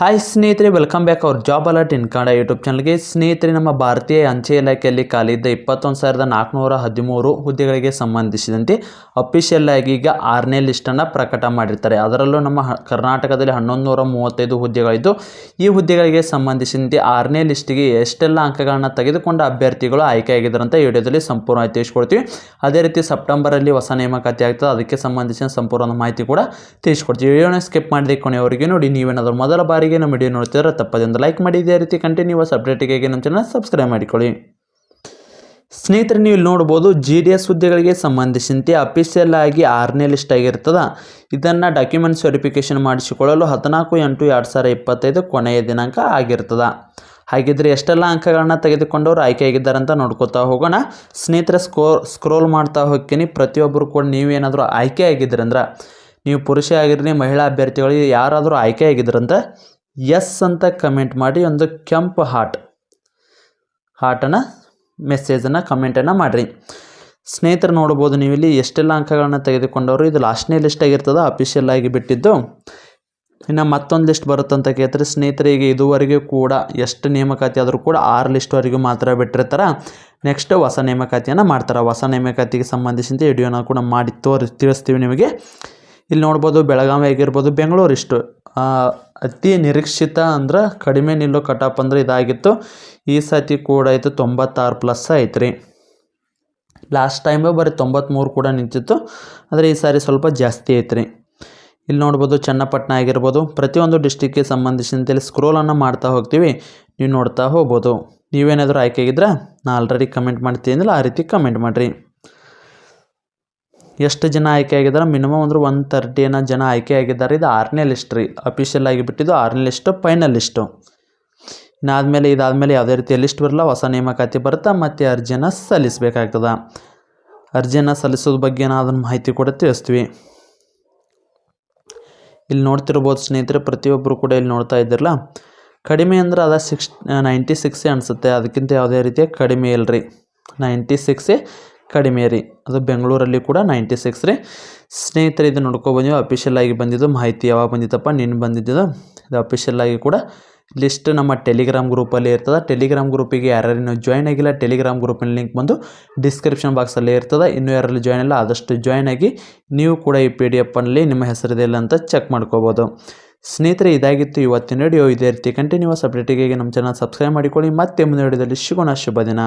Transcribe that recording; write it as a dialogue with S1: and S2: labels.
S1: Hi ಸ್ನೇಹಿತರೆ welcome back ಅವ್ರ job alert in Kannada YouTube ಚಾನಲ್ಗೆ ಸ್ನೇಹಿತರೆ, ನಮ್ಮ ಭಾರತೀಯ ಅಂಚೆ ಇಲಾಖೆಯಲ್ಲಿ ಖಾಲಿದ್ದ ಇಪ್ಪತ್ತೊಂದು ಸಾವಿರದ ನಾಲ್ಕುನೂರ ಹದಿಮೂರು ಹುದ್ದೆಗಳಿಗೆ ಸಂಬಂಧಿಸಿದಂತೆ ಅಫಿಷಿಯಲ್ ಆಗಿ ಈಗ ಆರನೇ ಲಿಸ್ಟನ್ನು ಪ್ರಕಟ ಮಾಡಿರ್ತಾರೆ. ಅದರಲ್ಲೂ ನಮ್ಮ ಕರ್ನಾಟಕದಲ್ಲಿ ಹನ್ನೊಂದು ನೂರ ಮೂವತ್ತೈದು ಹುದ್ದೆಗಳಿದ್ದು, ಈ ಹುದ್ದೆಗಳಿಗೆ ಸಂಬಂಧಿಸಿದಂತೆ ಆರನೇ ಲಿಸ್ಟಿಗೆ ಎಷ್ಟೆಲ್ಲ ಅಂಕಗಳನ್ನು ತೆಗೆದುಕೊಂಡ ಅಭ್ಯರ್ಥಿಗಳು ಆಯ್ಕೆಯಾಗಿದ್ದಾರೆ ಅಂತ ವಿಡಿಯೋದಲ್ಲಿ ಸಂಪೂರ್ಣವಾಗಿ ತಿಳಿಸ್ಕೊಡ್ತೀವಿ. ಅದೇ ರೀತಿ ಸೆಪ್ಟೆಂಬರಲ್ಲಿ ಹೊಸ ನೇಮಕಾತಿ ಆಗ್ತದೆ. ಅದಕ್ಕೆ ಸಂಬಂಧಿಸಿದ ಸಂಪೂರ್ಣ ಮಾಹಿತಿ ಕೂಡ ತಿಳಿಸ್ಕೊಡ್ತೀವಿ. ವಿಡಿಯೋನ ಸ್ಕಿಪ್ ಮಾಡಿದೆ ಕೊನೆಯವರೆಗೆ ನೋಡಿ, ನೀವೇನಾದರೂ ಮೊದಲ ಬಾರಿಗೆ ನಮ್ಮ ವಿಡಿಯೋ ನೋಡ್ತಿದ್ರೆ ತಪ್ಪದಿಂದ ಲೈಕ್ ಮಾಡಿ. ಇದೇ ರೀತಿ ಕಂಟಿನ್ಯೂಸ್ ಅಪ್ಡೇಟಿಗಾಗಿ ನಮ್ಮ ಚಾನಲ್ ಸಬ್ಸ್ಕ್ರೈಬ್ ಮಾಡಿಕೊಳ್ಳಿ. ಸ್ನೇಹಿತರೆ, ನೀವು ನೋಡ್ಬೋದು ಜಿ ಡಿ ಎಸ್ ಹುದ್ದೆಗಳಿಗೆ ಸಂಬಂಧಿಸಿದಂತೆ ಅಫಿಷಿಯಲ್ ಆಗಿ ಆರನೇ ಲಿಸ್ಟ್ ಆಗಿರ್ತದೆ. ಇದನ್ನು ಡಾಕ್ಯುಮೆಂಟ್ಸ್ ವೆರಿಫಿಕೇಷನ್ ಮಾಡಿಸಿಕೊಳ್ಳಲು ಹದಿನಾಲ್ಕು ಎಂಟು ಎರಡು ಸಾವಿರ ಇಪ್ಪತ್ತೈದು ಕೊನೆಯ ದಿನಾಂಕ ಆಗಿರ್ತದೆ. ಹಾಗಿದ್ರೆ ಎಷ್ಟೆಲ್ಲ ಅಂಕಗಳನ್ನ ತೆಗೆದುಕೊಂಡವ್ರು ಆಯ್ಕೆಯಾಗಿದ್ದಾರೆ ಅಂತ ನೋಡ್ಕೋತಾ ಹೋಗೋಣ. ಸ್ನೇಹಿತರೆ ಸ್ಕೋ ಸ್ಕ್ರೋಲ್ ಮಾಡ್ತಾ ಹೋಗ್ತೀನಿ. ಪ್ರತಿಯೊಬ್ಬರು ಕೂಡ ನೀವೇನಾದರೂ ಆಯ್ಕೆ ಆಗಿದ್ರಿ ಅಂದ್ರೆ ನೀವು ಪುರುಷ ಆಗಿರಲಿ, ಮಹಿಳಾ ಅಭ್ಯರ್ಥಿಗಳಿಗೆ ಯಾರಾದರೂ ಆಯ್ಕೆ ಆಗಿದ್ರಂತ ಎಸ್ ಅಂತ ಕಮೆಂಟ್ ಮಾಡಿ ಒಂದು ಕೆಂಪು ಹಾರ್ಟ್ ಹಾಟನ್ನು ಮೆಸೇಜನ್ನು ಕಮೆಂಟನ್ನು ಮಾಡಿರಿ. ಸ್ನೇಹಿತರು ನೋಡ್ಬೋದು ನೀವು ಇಲ್ಲಿ ಎಷ್ಟೆಲ್ಲ ಅಂಕಗಳನ್ನು ತೆಗೆದುಕೊಂಡವರು, ಇದು ಲಾಸ್ಟ್ನೇ ಲಿಸ್ಟ್ ಆಗಿರ್ತದೆ ಅಫಿಷಿಯಲ್ ಆಗಿ ಬಿಟ್ಟಿದ್ದು. ಇನ್ನು ಮತ್ತೊಂದು ಲಿಸ್ಟ್ ಬರುತ್ತಂತ ಕೇಳ್ತಾರೆ. ಸ್ನೇಹಿತರಿಗೆ ಇದುವರೆಗೂ ಕೂಡ ಎಷ್ಟು ನೇಮಕಾತಿ ಆದರೂ ಕೂಡ ಆರು ಲಿಸ್ಟ್ವರೆಗೂ ಮಾತ್ರ ಬಿಟ್ಟಿರ್ತಾರೆ. ನೆಕ್ಸ್ಟ್ ಹೊಸ ನೇಮಕಾತಿಯನ್ನು ಮಾಡ್ತಾರೆ. ಹೊಸ ನೇಮಕಾತಿಗೆ ಸಂಬಂಧಿಸಿದಂತೆ ವಿಡಿಯೋನ ಕೂಡ ಮಾಡಿ ತೋರಿ, ತಿಳಿಸ್ತೀವಿ ನಿಮಗೆ. ಇಲ್ಲಿ ನೋಡ್ಬೋದು, ಬೆಳಗಾವಿ ಆಗಿರ್ಬೋದು, ಬೆಂಗಳೂರು ಇಷ್ಟು. ಅತಿ ನಿರೀಕ್ಷಿತ ಅಂದ್ರೆ ಕಡಿಮೆ ನಿಲ್ಲೋ ಕಟಾಪ್ ಅಂದ್ರೆ ಇದಾಗಿತ್ತು. ಈ ಸತಿ ಕೂಡ ಆಯಿತು ತೊಂಬತ್ತಾರು ಪ್ಲಸ್ ಐತ್ರಿ ಲಾಸ್ಟ್ ಟೈಮು ಬರೀ ತೊಂಬತ್ತ್ಮೂರು ಕೂಡ ನಿಂತಿತ್ತು. ಆದರೆ ಈ ಸಾರಿ ಸ್ವಲ್ಪ ಜಾಸ್ತಿ ಐತ್ರಿ ಇಲ್ಲಿ ನೋಡ್ಬೋದು ಚನ್ನಪಟ್ಟಣ ಆಗಿರ್ಬೋದು, ಪ್ರತಿಯೊಂದು ಡಿಸ್ಟಿಕ್ಗೆ ಸಂಬಂಧಿಸಿದಂತೆ ಇಲ್ಲಿ ಸ್ಕ್ರೋಲನ್ನು ಮಾಡ್ತಾ ಹೋಗ್ತೀವಿ. ನೀವು ನೋಡ್ತಾ ಹೋಗ್ಬೋದು. ನೀವೇನಾದರೂ ಆಯ್ಕೆ ಆಗಿದ್ರೆ ನಾ ಆಲ್ರೆಡಿ ಕಮೆಂಟ್ ಮಾಡ್ತೀನಿ ಆ ರೀತಿ ಕಮೆಂಟ್ ಮಾಡಿರಿ. ಎಷ್ಟು ಜನ ಆಯ್ಕೆ ಆಗಿದ್ದಾರೆ? ಮಿನಿಮಮ್ ಅಂದ್ರೆ ಒನ್ ತರ್ಟಿನ ಜನ ಆಯ್ಕೆ ಆಗಿದ್ದಾರೆ. ಇದು ಆರನೇ ಲಿಸ್ಟ್ ರೀ. ಅಫಿಷಿಯಲ್ ಆಗಿ ಬಿಟ್ಟಿದ್ದು ಆರನೇ ಲಿಸ್ಟು ಫೈನಲ್ ಲಿಸ್ಟು ಇನ್ನಾದಮೇಲೆ ಇದಾದಮೇಲೆ ಯಾವುದೇ ರೀತಿಯ ಲಿಸ್ಟ್ ಬರಲ್ಲ. ಹೊಸ ನೇಮಕಾತಿ ಬರುತ್ತಾ? ಮತ್ತು ಅರ್ಜಿಯನ್ನು ಸಲ್ಲಿಸಬೇಕಾಗ್ತದ. ಅರ್ಜಿಯನ್ನು ಸಲ್ಲಿಸೋದ್ರ ಬಗ್ಗೆ ನಾವು ಅದನ್ನು ಮಾಹಿತಿ ಕೂಡ ತಿಳಿಸ್ತೀವಿ. ಇಲ್ಲಿ ನೋಡ್ತಿರ್ಬೋದು ಸ್ನೇಹಿತರೆ ಪ್ರತಿಯೊಬ್ಬರು ಕೂಡ ಇಲ್ಲಿ ನೋಡ್ತಾ ಇದ್ದಿರಲ್ಲ? ಕಡಿಮೆ ಅಂದ್ರೆ ಅದ ಸಿಕ್ಸ್ ನೈಂಟಿ ಸಿಕ್ಸೇ ಅನಿಸುತ್ತೆ. ಅದಕ್ಕಿಂತ ಯಾವುದೇ ರೀತಿಯ ಕಡಿಮೆ ಇಲ್ಲರಿ ನೈಂಟಿ ಸಿಕ್ಸೇ ಕಡಿಮೆ ರೀ. ಅದು ಬೆಂಗಳೂರಲ್ಲಿ ಕೂಡ ನೈಂಟಿ ಸಿಕ್ಸ್ ರೀ. ಸ್ನೇಹಿತರೆ, ಇದು ನೋಡ್ಕೊ ಬಂದಿವಿ ಅಫಿಷಿಯಲ್ ಆಗಿ ಬಂದಿದ್ದು, ಮಾಹಿತಿ ಯಾವಾಗ ಬಂದಿತ್ತಪ್ಪ, ನಿನ್ನ ಬಂದಿದ್ದು ಇದು ಅಫಿಷಿಯಲ್ ಆಗಿ ಕೂಡ ಲಿಸ್ಟ್ ನಮ್ಮ ಟೆಲಿಗ್ರಾಮ್ ಗ್ರೂಪಲ್ಲಿ ಇರ್ತದೆ. ಟೆಲಿಗ್ರಾಮ್ ಗ್ರೂಪಿಗೆ ಯಾರ್ಯಾರು ಇನ್ನೂ ಜಾಯ್ನ್ ಆಗಿಲ್ಲ. ಟೆಲಿಗ್ರಾಮ್ ಗ್ರೂಪಿನ ಲಿಂಕ್ ಬಂದು ಡಿಸ್ಕ್ರಿಪ್ಷನ್ ಬಾಕ್ಸಲ್ಲಿ ಇರ್ತದೆ. ಇನ್ನೂ ಯಾರಲ್ಲಿ ಜಾಯ್ನ್ ಇಲ್ಲ, ಆದಷ್ಟು ಜಾಯ್ನ್ ಆಗಿ ನೀವು ಕೂಡ ಈ ಪಿ ಡಿ ಎಫಲ್ಲಿ ನಿಮ್ಮ ಹೆಸರಿದೆ ಇಲ್ಲ ಅಂತ ಚೆಕ್ ಮಾಡ್ಕೋಬೋದು. ಸ್ನೇಹಿತರೆ, ಇದಾಗಿತ್ತು ಇವತ್ತಿನ ವಿಡಿಯೋ ಇದೇ ರೀತಿ ಕಂಟಿನ್ಯೂಸ್ ಅಪ್ಡೇಟಿಗೆ ನಮ್ಮ ಚಾನಲ್ ಸಬ್ಸ್ಕ್ರೈಬ್ ಮಾಡಿಕೊಳ್ಳಿ. ಮತ್ತೆ ಮುಂದಿನ ವಿಡಿಯೋದಲ್ಲಿ ಸಿಗೋಣ. ಶುಭ ದಿನ.